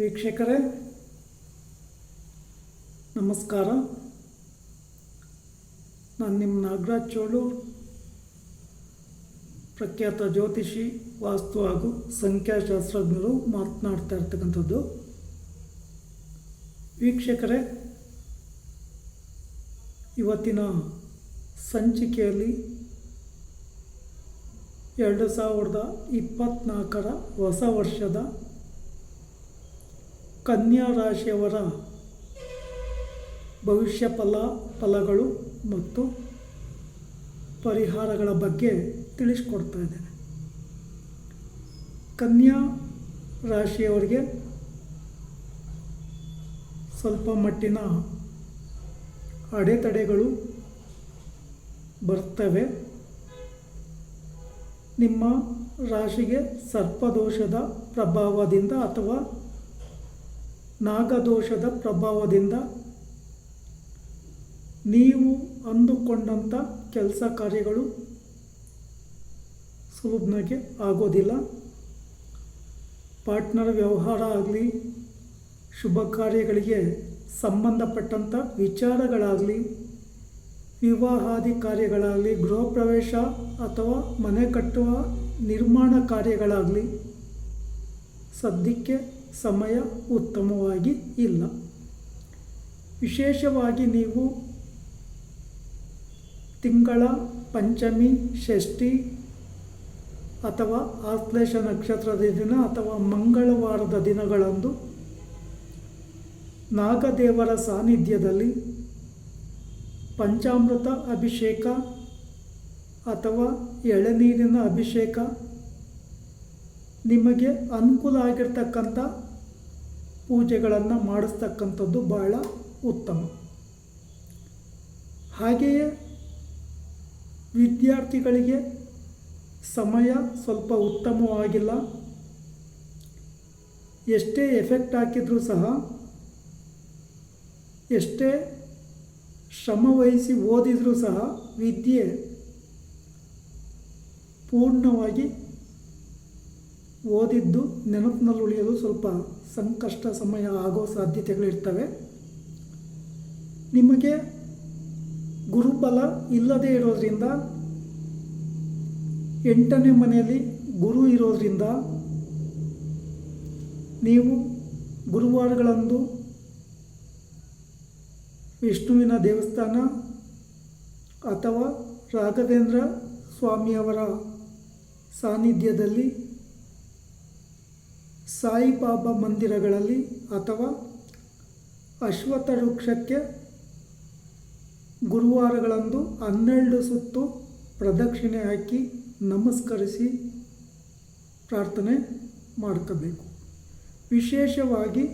ವೀಕ್ಷಕರೇ, ನಮಸ್ಕಾರ. ನಾನು ನಿಮ್ಮ ನಾಗರಾಜ್ ಚೋಳು, ಪ್ರಖ್ಯಾತ ಜ್ಯೋತಿಷಿ, ವಾಸ್ತು ಹಾಗೂ ಸಂಖ್ಯಾಶಾಸ್ತ್ರಜ್ಞರು ಮಾತನಾಡ್ತಾ ಇರ್ತಕ್ಕಂಥದ್ದು. ವೀಕ್ಷಕರೇ, ಇವತ್ತಿನ ಸಂಚಿಕೆಯಲ್ಲಿ ಎರಡು ಸಾವಿರದ ಇಪ್ಪತ್ತ್ನಾಲ್ಕರ ಹೊಸ ವರ್ಷದ ಕನ್ಯಾ ರಾಶಿಯವರ ಭವಿಷ್ಯ ಫಲ, ಫಲಗಳು ಮತ್ತು ಪರಿಹಾರಗಳ ಬಗ್ಗೆ ತಿಳಿಸ್ಕೊಡ್ತಾ ಇದ್ದೇನೆ. ಕನ್ಯಾ ರಾಶಿಯವರಿಗೆ ಸ್ವಲ್ಪ ಮಟ್ಟಿನ ಅಡೆತಡೆಗಳು ಬರ್ತವೆ. ನಿಮ್ಮ ರಾಶಿಗೆ ಸರ್ಪದೋಷದ ಪ್ರಭಾವದಿಂದ ಅಥವಾ ನಾಗದೋಷದ ಪ್ರಭಾವದಿಂದ ನೀವು ಅಂದುಕೊಂಡಂಥ ಕೆಲಸ ಕಾರ್ಯಗಳು ಸುಲಭನಾಗೆ ಆಗೋದಿಲ್ಲ. ಪಾರ್ಟ್ನರ್ ವ್ಯವಹಾರ ಆಗಲಿ, ಶುಭ ಕಾರ್ಯಗಳಿಗೆ ಸಂಬಂಧಪಟ್ಟಂಥ ವಿಚಾರಗಳಾಗಲಿ, ವಿವಾಹಾದಿ ಕಾರ್ಯಗಳಾಗಲಿ, ಗೃಹ ಪ್ರವೇಶ ಅಥವಾ ಮನೆ ಕಟ್ಟುವ ನಿರ್ಮಾಣ ಕಾರ್ಯಗಳಾಗಲಿ ಸದ್ಯಕ್ಕೆ ಸಮಯ ಉತ್ತಮವಾಗಿ ಇಲ್ಲ. ವಿಶೇಷವಾಗಿ ನೀವು ತಿಂಗಳ ಪಂಚಮಿ, ಷಷ್ಠಿ ಅಥವಾ ಆಶ್ಲೇಷ ನಕ್ಷತ್ರದ ದಿನ ಅಥವಾ ಮಂಗಳವಾರದ ದಿನಗಳಂದು ನಾಗದೇವರ ಸಾನ್ನಿಧ್ಯದಲ್ಲಿ ಪಂಚಾಮೃತ ಅಭಿಷೇಕ ಅಥವಾ ಎಳೆನೀರಿನ ಅಭಿಷೇಕ ನಿಮಗೆ ಅನುಕೂಲ ಆಗಿರ್ತಕ್ಕಂಥ ಪೂಜೆಗಳನ್ನು ಮಾಡಿಸ್ತಕ್ಕಂಥದ್ದು ಬಹಳ ಉತ್ತಮ. ಹಾಗೆಯೇ ವಿದ್ಯಾರ್ಥಿಗಳಿಗೆ ಸಮಯ ಸ್ವಲ್ಪ ಉತ್ತಮವಾಗಿಲ್ಲ ಎಷ್ಟೇ ಎಫೆಕ್ಟ್ ಹಾಕಿದರೂ ಸಹ ಎಷ್ಟೇ ಶ್ರಮ ವಹಿಸಿ ಓದಿದರೂ ಸಹ ವಿದ್ಯೆ ಪೂರ್ಣವಾಗಿ ಓದಿದ್ದು, ನೆನಪಿನಲ್ಲಿ ಉಳಿಯೋದು ಸ್ವಲ್ಪ ಸಂಕಷ್ಟ ಸಮಯ ಆಗೋ ಸಾಧ್ಯತೆಗಳಿರ್ತವೆ ನಿಮಗೆ ಗುರುಬಲ ಇಲ್ಲದೇ ಇರೋದ್ರಿಂದ, ಎಂಟನೇ ಮನೆಯಲ್ಲಿ ಗುರು ಇರೋದ್ರಿಂದ ನೀವು ಗುರುವಾರಗಳಂದು ವಿಷ್ಣುವಿನ ದೇವಸ್ಥಾನ ಅಥವಾ ರಾಘವೇಂದ್ರ ಸ್ವಾಮಿಯವರ ಸಾನ್ನಿಧ್ಯದಲ್ಲಿ ಸಾಯಿಬಾಬಾ ಮಂದಿರಗಳಲ್ಲಿ ಅಥವಾ ಅಶ್ವಥ ವೃಕ್ಷಕ್ಕೆ ಗುರುವಾರಗಳಂದು ಹನ್ನೆರಡು ಸುತ್ತು ಪ್ರದಕ್ಷಿಣೆ ಹಾಕಿ ನಮಸ್ಕರಿಸಿ ಪ್ರಾರ್ಥನೆ ಮಾಡ್ಕೋಬೇಕು. ವಿಶೇಷವಾಗಿ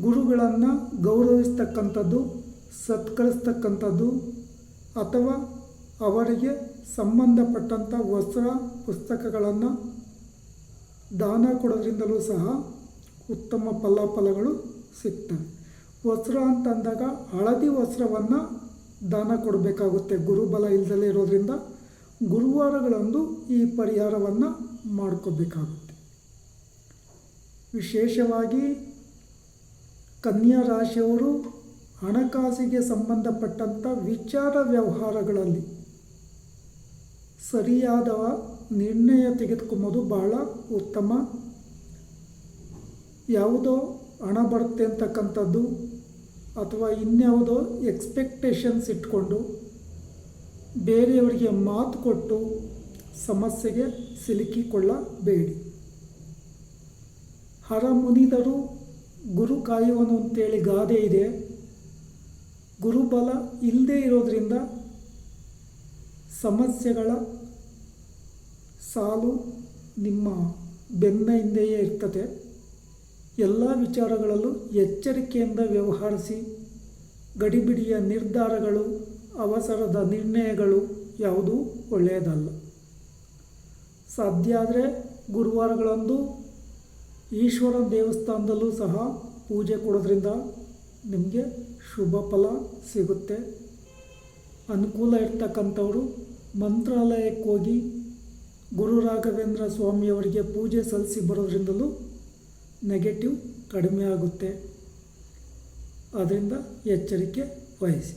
ಗುರುಗಳನ್ನು ಗೌರವಿಸ್ತಕ್ಕಂಥದ್ದು, ಸತ್ಕರಿಸ್ತಕ್ಕಂಥದ್ದು ಅಥವಾ ಅವರಿಗೆ ಸಂಬಂಧಪಟ್ಟಂಥ ವಸ್ತ್ರ, ಪುಸ್ತಕಗಳನ್ನು ದಾನ ಕೊಡೋದ್ರಿಂದಲೂ ಸಹ ಉತ್ತಮ ಫಲಾಫಲಗಳು ಸಿಗ್ತವೆ. ವಸ್ತ್ರ ಅಂತಂದಾಗ ಹಳದಿ ವಸ್ತ್ರವನ್ನು ದಾನ ಕೊಡಬೇಕಾಗುತ್ತೆ. ಗುರುಬಲ ಇಲ್ದಲೇ ಇರೋದ್ರಿಂದ ಗುರುವಾರಗಳಂದು ಈ ಪರಿಹಾರವನ್ನು ಮಾಡ್ಕೋಬೇಕಾಗುತ್ತೆ. ವಿಶೇಷವಾಗಿ ಕನ್ಯಾ ರಾಶಿಯವರು ಹಣಕಾಸಿಗೆ ಸಂಬಂಧಪಟ್ಟಂಥ ವಿಚಾರ ವ್ಯವಹಾರಗಳಲ್ಲಿ ಸರಿಯಾದ ನಿರ್ಣಯ ತೆಗೆದುಕೊಂಬೋದು ಬಹಳ ಉತ್ತಮ. ಯಾವುದೋ ಹಣ ಬರುತ್ತೆ ಅಂತಕ್ಕಂಥದ್ದು ಅಥವಾ ಇನ್ಯಾವುದೋ ಎಕ್ಸ್ಪೆಕ್ಟೇಷನ್ಸ್ ಇಟ್ಕೊಂಡು ಬೇರೆಯವರಿಗೆ ಮಾತು ಕೊಟ್ಟು ಸಮಸ್ಯೆಗೆ ಸಿಲುಕಿಕೊಳ್ಳಬೇಡಿ. ಹರ ಮುನಿದರು ಗುರು ಕಾಯುವನು ಅಂತೇಳಿ ಗಾದೆ ಇದೆ. ಗುರುಬಲ ಇಲ್ಲದೇ ಇರೋದ್ರಿಂದ ಸಮಸ್ಯೆಗಳ ಸಾಲು ನಿಮ್ಮ ಬೆನ್ನ ಹಿಂದೆಯೇ ಇರ್ತದೆ. ಎಲ್ಲ ವಿಚಾರಗಳಲ್ಲೂ ಎಚ್ಚರಿಕೆಯಿಂದ ವ್ಯವಹರಿಸಿ, ಗಡಿಬಿಡಿಯ ನಿರ್ಧಾರಗಳು, ಅವಸರದ ನಿರ್ಣಯಗಳು ಯಾವುದೂ ಒಳ್ಳೆಯದಲ್ಲ. ಸಾಧ್ಯ ಆದರೆ ಗುರುವಾರಗಳಂದು ಈಶ್ವರ ದೇವಸ್ಥಾನದಲ್ಲೂ ಸಹ ಪೂಜೆ ಕೊಡೋದ್ರಿಂದ ನಿಮಗೆ ಶುಭ ಫಲ ಸಿಗುತ್ತೆ. ಅನುಕೂಲ ಇರ್ತಕ್ಕಂಥವರು ಮಂತ್ರಾಲಯಕ್ಕೆ ಹೋಗಿ ಗುರು ರಾಘವೇಂದ್ರ ಸ್ವಾಮಿಯವರಿಗೆ ಪೂಜೆ ಸಲ್ಲಿಸಿ ಬರೋದ್ರಿಂದಲೂ ನೆಗೆಟಿವ್ ಕಡಿಮೆ ಆಗುತ್ತೆ. ಅದರಿಂದ ಎಚ್ಚರಿಕೆ ವಹಿಸಿ.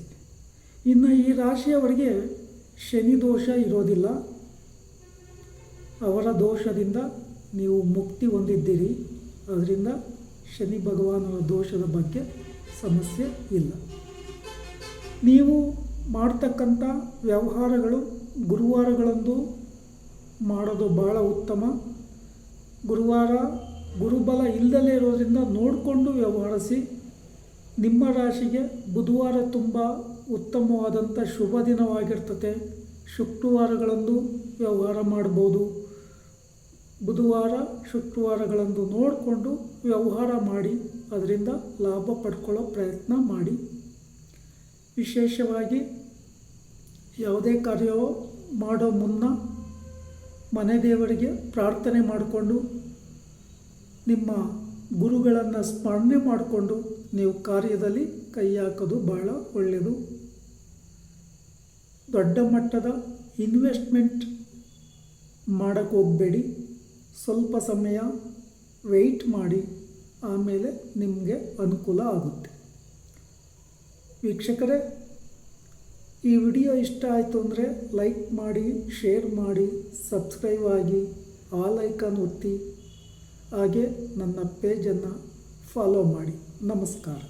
ಇನ್ನು ಈ ರಾಶಿಯವರಿಗೆ ಶನಿ ದೋಷ ಇರೋದಿಲ್ಲ. ಅವರ ದೋಷದಿಂದ ನೀವು ಮುಕ್ತಿ ಹೊಂದಿದ್ದೀರಿ. ಅದರಿಂದ ಶನಿ ಭಗವಾನರ ದೋಷದ ಬಗ್ಗೆ ಸಮಸ್ಯೆ ಇಲ್ಲ. ನೀವು ಮಾಡ್ತಕ್ಕಂಥ ವ್ಯವಹಾರಗಳು ಗುರುವಾರಗಳಂದು ಮಾಡೋದು ಭಾಳ ಉತ್ತಮ. ಗುರುವಾರ ಗುರುಬಲ ಇಲ್ಲದಲೇ ಇರೋದರಿಂದ ನೋಡಿಕೊಂಡು ವ್ಯವಹರಿಸಿ ನಿಮ್ಮ ರಾಶಿಗೆ ಬುಧವಾರ ತುಂಬ ಉತ್ತಮವಾದಂಥ ಶುಭ ದಿನವಾಗಿರ್ತದೆ ಶುಕ್ರವಾರಗಳಂದು ವ್ಯವಹಾರ ಮಾಡ್ಬೋದು. ಬುಧವಾರ ಶುಕ್ರವಾರಗಳಂದು ನೋಡಿಕೊಂಡು ವ್ಯವಹಾರ ಮಾಡಿ ಅದರಿಂದ ಲಾಭ ಪಡ್ಕೊಳ್ಳೋ ಪ್ರಯತ್ನ ಮಾಡಿ. ವಿಶೇಷವಾಗಿ ಯಾವುದೇ ಕಾರ್ಯವೋ ಮಾಡೋ ಮುನ್ನ ಮನೆ ದೇವರಿಗೆ ಪ್ರಾರ್ಥನೆ ಮಾಡಿಕೊಂಡು ನಿಮ್ಮ ಗುರುಗಳನ್ನು ಸ್ಮರಣೆ ಮಾಡಿಕೊಂಡು ನೀವು ಕಾರ್ಯದಲ್ಲಿ ಕೈ ಹಾಕೋದು ಭಾಳ ಒಳ್ಳೆಯದು. ದೊಡ್ಡ ಮಟ್ಟದ ಇನ್ವೆಸ್ಟ್ಮೆಂಟ್ ಮಾಡೋಕ್ಕೆ ಹೋಗಬೇಡಿ. ಸ್ವಲ್ಪ ಸಮಯ ವೆಯ್ಟ್ ಮಾಡಿ, ಆಮೇಲೆ ನಿಮಗೆ ಅನುಕೂಲ ಆಗುತ್ತೆ. ವೀಕ್ಷಕರೇ ಈ ವಿಡಿಯೋ ಇಷ್ಟ ಆಯಿತು ಅಂದರೆ ಲೈಕ್ ಮಾಡಿ, ಶೇರ್ ಮಾಡಿ, ಸಬ್ಸ್ಕ್ರೈಬ್ ಆಗಿ, ಆಲ್ ಐಕಾನ್ ಒತ್ತಿ, ಹಾಗೆ ನನ್ನ ಪೇಜನ್ನು ಫಾಲೋ ಮಾಡಿ. ನಮಸ್ಕಾರ.